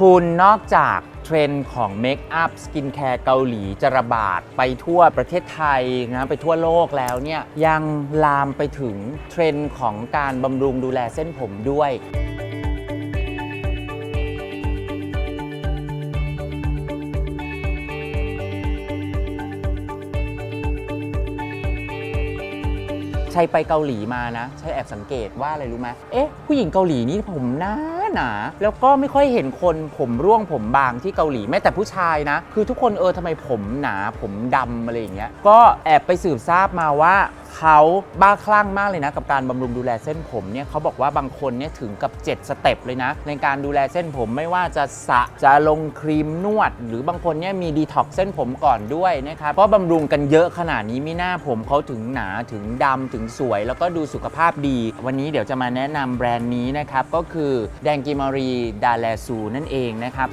คุณนอกจากเทรนด์ของเมคอัพสกินแคร์เกาหลีจะระบาดไปทั่วประเทศไทยนะไปทั่วโลกแล้วเนี่ยยังลามไปถึงเทรนด์ของการบำรุงดูแลเส้นผมด้วย ชัยไปเกาหลีมานะชัยแอบสังเกตว่าอะไรรู้ไหมเอ๊ะผู้หญิงเกาหลีนี่ผมหนาหนาแล้วก็ไม่ค่อยเห็นคนผมร่วงผมบางที่เกาหลีแม้แต่ผู้ชายนะ คือทุกคนเออทำไมผมหนาผมดำอะไรอย่างเงี้ยก็แอบไปสืบทราบมาว่า เขาบ้าคลั่งมากเลยนะ กับการบำรุงดูแลเส้นผมเนี่ยเขาบอกว่าบางคนเนี่ยถึงกับ 7 สเต็ปเลยนะ ในการดูแลเส้นผมไม่ว่าจะสระจะลงครีมนวด หรือบางคนเนี่ยมีดีท็อกเส้นผมก่อนด้วยนะครับเพราะบำรุงกันเยอะขนาดนี้มีหน้าผมเขาถึงหนาถึงดำถึงสวย แล้วก็ดูสุขภาพดี วันนี้เดี๋ยวจะมาแนะนำแบรนด์นี้นะครับก็คือแดงกิมารีดาแลซูนั่นเองนะครับ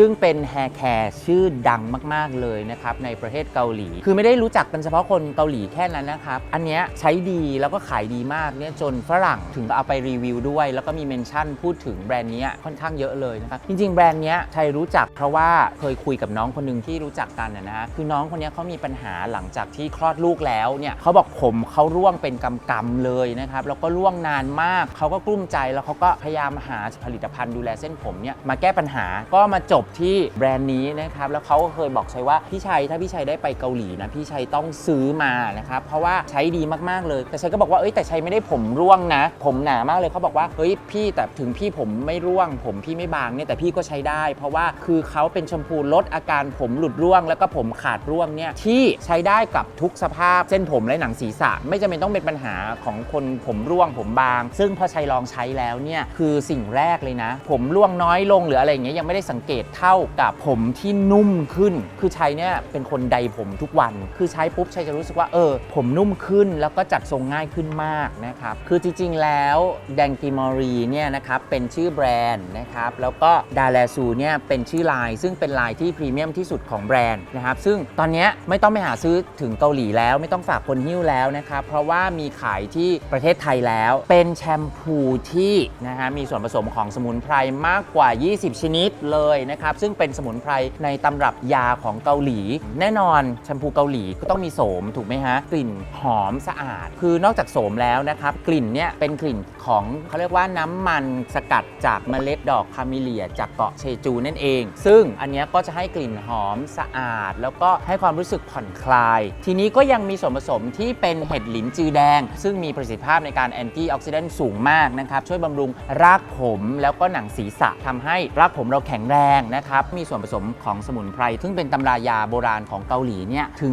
ซึ่งเป็นแฮร์แคร์ชื่อดังมาก ๆ เลยนะครับ ในประเทศเกาหลี คือไม่ได้รู้จักกันเฉพาะคนเกาหลีแค่นั้นนะครับ อันเนี้ยใช้ดีแล้วก็ขายดีมากเนี่ยจนฝรั่งถึงเอาไปรีวิวด้วย แล้วก็มีเมนชั่นพูดถึงแบรนด์นี้ค่อนข้างเยอะเลยนะครับจริง ๆ แบรนด์นี้ชัยรู้จักเพราะว่าเคยคุยกับน้องคนหนึ่งที่รู้จักกันนะฮะคือน้องคนนี้เขามีปัญหาหลังจากที่คลอดลูกแล้วเนี่ยเขาบอกผมเขาร่วงเป็นกำๆเลยนะครับแล้วก็ร่วงนานมากเขาก็กลุ้มใจแล้วเขาก็พยายามหาผลิตภัณฑ์ดูแลเส้นผมเนี่ยมาแก้ปัญหาก็มาจบที่แบรนด์นี้นะครับแล้วเขาก็เคยบอกชัยว่าพี่ชัยถ้าพี่ชัยได้ไปเกาหลีนะพี่ชัยต้องซื้อมานะครับเพราะว่าใช้ดีมากๆเลย แต่ชัยก็บอกว่าเอ้ยแต่ชัยไม่ได้ผมร่วงนะ ผมหนามากเลยเขาบอกว่าเฮ้ยพี่แต่ถึงพี่ผมไม่ร่วง ผมพี่ไม่บางเนี่ยแต่พี่ก็ใช้ได้ เพราะว่าคือเขาเป็นแชมพูลดอาการผมหลุดร่วง แล้วก็ผมขาดร่วงเนี่ยที่ใช้ได้กับทุกสภาพเส้นผมและหนังศีรษะ ไม่จำเป็นต้องเป็นปัญหาของคนผมร่วงผมบาง ซึ่งพอชัยลองใช้แล้วเนี่ยคือสิ่งแรกเลยนะ ผมร่วงน้อยลงหรืออะไรอย่างเงี้ยยังไม่ได้สังเกตเท่ากับผมที่นุ่มขึ้น คือชัยเนี่ยเป็นคนใดผมทุกวัน คือใช้ปุ๊บชัยจะรู้สึกว่าเออ ผมนุ่มขึ้นแล้วก็จัดทรงง่ายขึ้นมากนะครับ คือจริงๆแล้วแดงกิมอรีเนี่ยนะครับเป็นชื่อแบรนด์นะครับแล้วก็ดาแลซูเนี่ยเป็นชื่อไลน์ซึ่งเป็นไลน์ที่พรีเมียมที่สุดของแบรนด์นะครับซึ่งตอนนี้ไม่ต้องไปหาซื้อถึงเกาหลีแล้ว ไม่ต้องฝากคนหิ้วแล้วนะครับเพราะว่ามีขายที่ประเทศไทยแล้ว เป็นแชมพูที่นะฮะมีส่วนผสมของสมุนไพรมากกว่า 20 ชนิดเลยนะครับซึ่งเป็นสมุนไพรในตำรับยาของเกาหลี แน่นอนแชมพูเกาหลีก็ต้องมีโสมถูกไหมฮะกลิ่นหอมสะอาด คือนอกจากโสมแล้วนะครับกลิ่นเนี่ยเป็นกลิ่นของเขาเรียกว่าน้ำมันสกัดจากเมล็ดดอกคาเมเลีย จากเกาะเชจูนั่นเอง ซึ่งอันนี้ก็จะให้กลิ่นหอมสะอาด แล้วก็ให้ความรู้สึกผ่อนคลาย ทีนี้ก็ยังมีส่วนผสมที่เป็นเห็ดหลินจือแดง ซึ่งมีประสิทธิภาพในการแอนตี้ออกซิแดนต์สูงมากนะครับช่วยบำรุงรากผมแล้วก็หนังศีรษะทำให้รากผมเราแข็งแรงนะครับมีส่วนผสมของสมุนไพรซึ่งเป็นตำรายาโบราณของเกาหลีเนี่ยถึง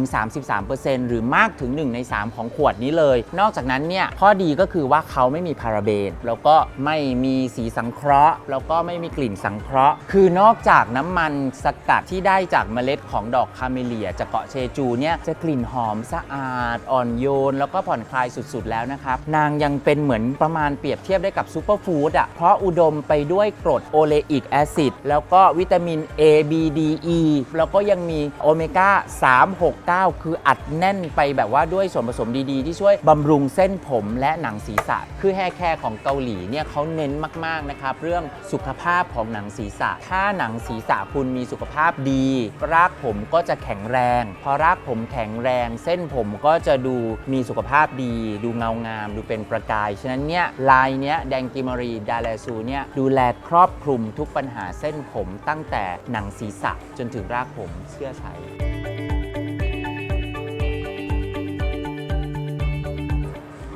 33%หรือมากถึง 1 ใน 3 ของขวดนี้เลย นอกจากนั้นเนี่ยข้อดีก็คือว่าเขาไม่มีพาราเบน แล้วก็ไม่มีสีสังเคราะห์ แล้วก็ไม่มีกลิ่นสังเคราะห์ คือนอกจากน้ำมันสกัดที่ได้จากเมล็ดของดอกคาเมเลียจากเกาะเชจูเนี่ยจะกลิ่นหอมสะอาด อ่อนโยน แล้วก็ผ่อนคลายสุดๆแล้วนะครับนางยังเป็นเหมือนประมาณเปรียบเทียบได้กับซูเปอร์ฟู้ดอะเพราะอุดมไปด้วยกรดโอเลอิกแอซิดแล้วก็วิตามิน A B D E แล้วก็ยังมีโอเมก้า 3 6 9 คืออัดแน่นไปแบบว่าด้วยส่วนผสมดีๆ ที่ช่วยบำรุงเส้นผมและหนังศีรษะ คือแฮร์แคร์ของเกาหลีเนี่ยเขาเน้นมาก ๆ นะครับ เรื่องสุขภาพของหนังศีรษะ ถ้าหนังศีรษะคุณมีสุขภาพดี รากผมก็จะแข็งแรง พอรากผมแข็งแรง เส้นผมก็จะดูมีสุขภาพดี ดูเงางาม ดูเป็นประกาย ฉะนั้นเนี่ยลายเนี้ยแดงกิมารีดาแลซูเนี่ยดูแลครอบคลุมทุกปัญหาเส้นผมตั้ง้งแต่หนังศีรษะจนถึงรากผมเชื่อใช้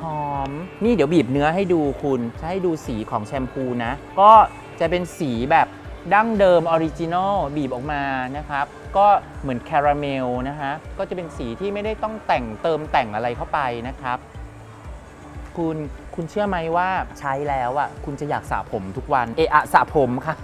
หอม นี่เดี๋ยวบีบเนื้อให้ดูคุณ จะให้ดูสีของแชมพูนะ ก็จะเป็นสีแบบดั้งเดิมออริจินอลบีบออกมานะครับ ก็เหมือนคาราเมลนะฮะ ก็จะเป็นสีที่ไม่ได้ต้องแต่งเติมแต่งอะไรเข้าไปนะครับ คุณ คุณเชื่อไหมว่าใช้แล้วอะคุณจะอยากสระผมทุกวันเอะสระผมค่ะ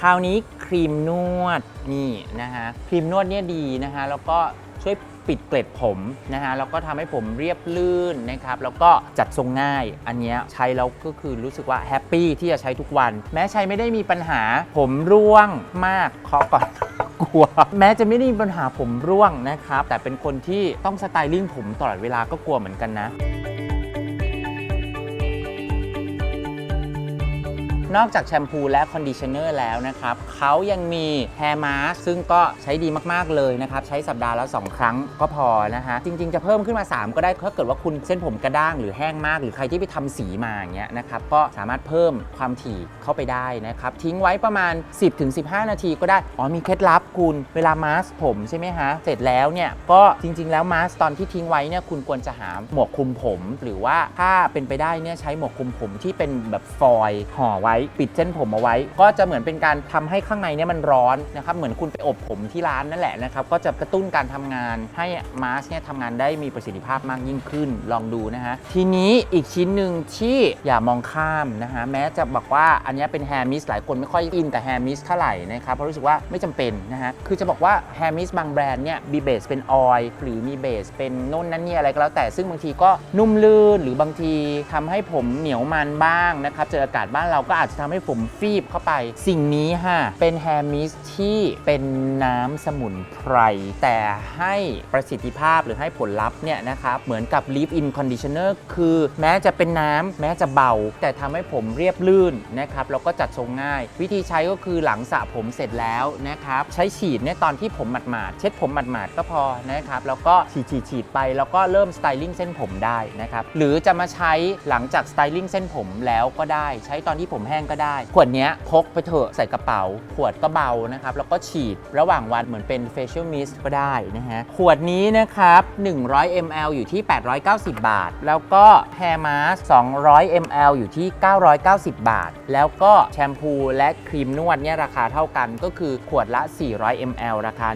คราวนี้ครีมนวดนี่นะฮะครีมนวดเนี่ยดีนะฮะแล้วก็ช่วยปิดเกล็ดผมนะฮะแล้วก็ทำให้ผมเรียบลื่นนะครับแล้วก็จัดทรงง่าย อันเนี้ยใช้แล้วก็คือรู้สึกว่าแฮปปี้ที่จะใช้ทุกวัน แม้ใช้ไม่ได้มีปัญหาผมร่วงมากขอก่อนกลัว แม้จะไม่ได้มีปัญหาผมร่วงนะครับ แต่เป็นคนที่ต้องสไตลิ่งผมตลอดเวลาก็กลัวเหมือนกันนะ นอกจากแชมพูและคอนดิชเนอร์แล้วนะครับเขายังมีแฮร์มาสซึ่งก็ใช้ดีมากๆเลยนะครับ ใช้สัปดาห์ละ 2 ครั้งก็พอนะฮะ จริง ๆ จะเพิ่มขึ้นมา 3 ก็ได้ถ้าเกิดว่าคุณเส้นผมกระด้างหรือแห้งมาก หรือใครที่ไปทำสีมาอย่างเงี้ยนะครับก็สามารถเพิ่มความถี่เข้าไปได้นะครับ ทิ้งไว้ประมาณ 10-15 นาทีก็ได้ อ๋อมีเคล็ดลับคุณเวลามาสผมใช่ไหมฮะ เสร็จแล้วเนี่ยก็จริง ๆ แล้วมาสตอนที่ทิ้งไว้เนี่ยคุณควรจะหาหมวกคลุมผม หรือว่าถ้าเป็นไปได้เนี่ยใช้หมวกคลุมผมที่เป็นแบบฟอยล์ห่อไว้ปิดเส้นผมเอาไว้ ก็จะเหมือนเป็นการทำให้ข้างในเนี่ยมันร้อนนะครับเหมือนคุณไปอบผมที่ร้านนั่นแหละนะครับก็จะกระตุ้นการทำงานให้มาสก์เนี่ยทำงานได้มีประสิทธิภาพมากยิ่งขึ้นลองดูนะฮะทีนี้อีกชิ้นหนึ่งที่อย่ามองข้ามนะฮะแม้จะบอกว่าอันนี้เป็นแฮร์มิสหลายคนไม่ค่อยอินกับแฮร์มิสเท่าไหร่นะครับเพราะรู้สึกว่าไม่จำเป็นนะฮะคือจะบอกว่าแฮร์มิสบางแบรนด์เนี่ยมีเบสเป็นออยล์หรือมีเบสเป็นโน่นนั่นนี่อะไรก็แล้วแต่ซึ่งบางทีก็นุ่มลื่นหรือบางทีทำให้ผมเหนียวมันบ้างนะครับเจออากาศบ้านเราก็อาจจะทำให้ผมฟีบเข้าไป สิ่งนี้ฮะเป็นแฮร์มิสที่เป็นน้ำสมุนไพร แต่ให้ประสิทธิภาพหรือให้ผลลัพธ์เนี่ยนะครับ เหมือนกับ Leave In Conditioner คือแม้จะเป็นน้ำแม้จะเบา แต่ทำให้ผมเรียบลื่นนะครับ แล้วก็จัดทรงง่าย วิธีใช้ก็คือหลังสระผมเสร็จแล้วนะครับ ใช้ฉีดเนี่ยตอนที่ผมหมาดๆเช็ดผมหมาดๆก็พอนะครับ แล้วก็ฉีดฉีดฉีดไปแล้วก็เริ่มสไตลิ่งเส้นผมได้นะครับ หรือจะมาใช้หลังจากสไตลิ่งเส้นผมแล้วก็ได้ใช้ตอนที่ผมแห้งก็ได้ ขวดนี้พกไปเถอะใส่กระเป๋า ขวดก็เบานะครับ แล้วก็ฉีดระหว่างวันเหมือนเป็น facial mist ก็ได้นะฮะ ขวดนี้นะครับ 100 ml อยู่ที่ 890 บาท แล้วก็ hair mask 200 ml อยู่ที่ 990 บาท แล้วก็แชมพูและครีมนวดเนี่ยราคาเท่ากันก็คือขวดละ 400 ml ราคา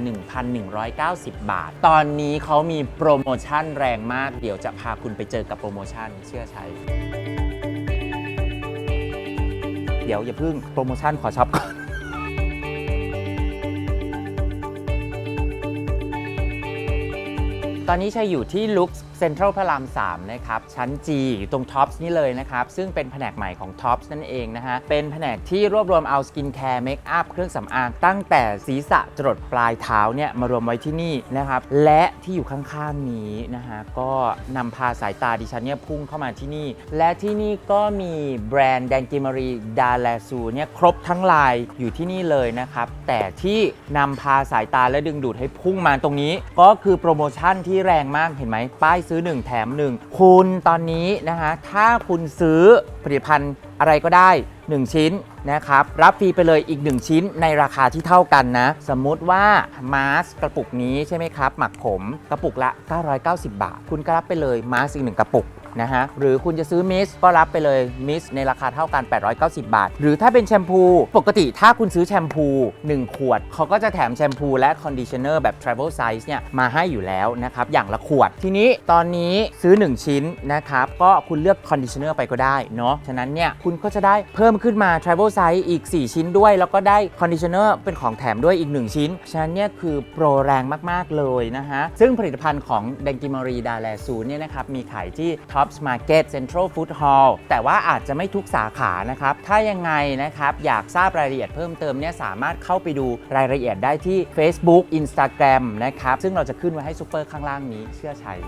1,190 บาท ตอนนี้เขามีโปรโมชั่นแรงมาก เดี๋ยวจะพาคุณไปเจอกับโปรโมชั่นเชื่อใช้ เดี๋ยวอย่าเพิ่งโปรโมชั่นขอช็อปก่อนตอนนี้ชัยอยู่ที่ลุค ซ็นทรัลพระราม 3 นะครับ ชั้น G ตรงท็อปส์นี่เลยนะครับ ซึ่งเป็นแผนกใหม่ของท็อปส์นั่นเองนะฮะ เป็นแผนกที่รวบรวมเอาสกินแคร์เมคอัพเครื่องสำอาง ตั้งแต่ศีรษะจรดปลายเท้าเนี่ย มารวมไว้ที่นี่นะครับ และที่อยู่ข้างๆนี้นะฮะ ก็นำพาสายตาดิฉันเนี่ยพุ่งเข้ามาที่นี่ และที่นี่ก็มีแบรนด์แดงกิมารีดาแลซูเนี่ยครบทั้งลายอยู่ที่นี่เลยนะครับ แต่ที่นำพาสายตาและดึงดูดให้พุ่งมาตรงนี้ ก็คือโปรโมชั่นที่แรงมากเห็นไหมป้ายซื้อ 1 แถม 1 คุณตอนนี้นะคะถ้าคุณซื้อผลิตภัณฑ์อะไรก็ได้ 1 ชิ้นนะครับรับฟรีไปเลยอีก 1 ชิ้นในราคาที่เท่ากันนะ สมมุติว่ามาสกระปุกนี้ใช่ไหมครับ หมักผมกระปุกละ 990 บาท คุณก็รับไปเลยมาสอีกหนึ่งกระปุก นะฮะ หรือคุณจะซื้อมิสก็รับไปเลยมิสในราคาเท่ากัน 890 บาท หรือถ้าเป็นแชมพู ปกติถ้าคุณซื้อแชมพู 1 ขวด เขาก็จะแถมแชมพูและคอนดิชเนอร์แบบ travel size เนี่ย มาให้อยู่แล้วนะครับ อย่างละขวด ทีนี้ตอนนี้ซื้อ 1 ชิ้นนะครับ ก็คุณเลือกคอนดิชเนอร์ไปก็ได้เนาะ ฉะนั้นเนี่ยคุณก็จะได้เพิ่มขึ้นมา travel size อีก 4 ชิ้นด้วย แล้วก็ได้คอนดิชเนอร์เป็นของแถมด้วยอีก 1 ชิ้น ฉะนั้นเนี่ยคือโปรแรงมาก ๆ เลยนะฮะ ซึ่งผลิตภัณฑ์ของ d e n g i m a r i d a l a s u เนี่ยนะครับมีขายที่ Tops Market Central Food Hall แต่ว่าอาจจะไม่ทุกสาขานะครับ ถ้ายังไงนะครับอยากทราบรายละเอียดเพิ่มเติมเนี่ยสามารถเข้าไปดูรายละเอียดได้ที่ Facebook Instagram นะครับ ซึ่งเราจะขึ้นไว้ให้ซูเปอร์ข้างล่างนี้เชื่อชัย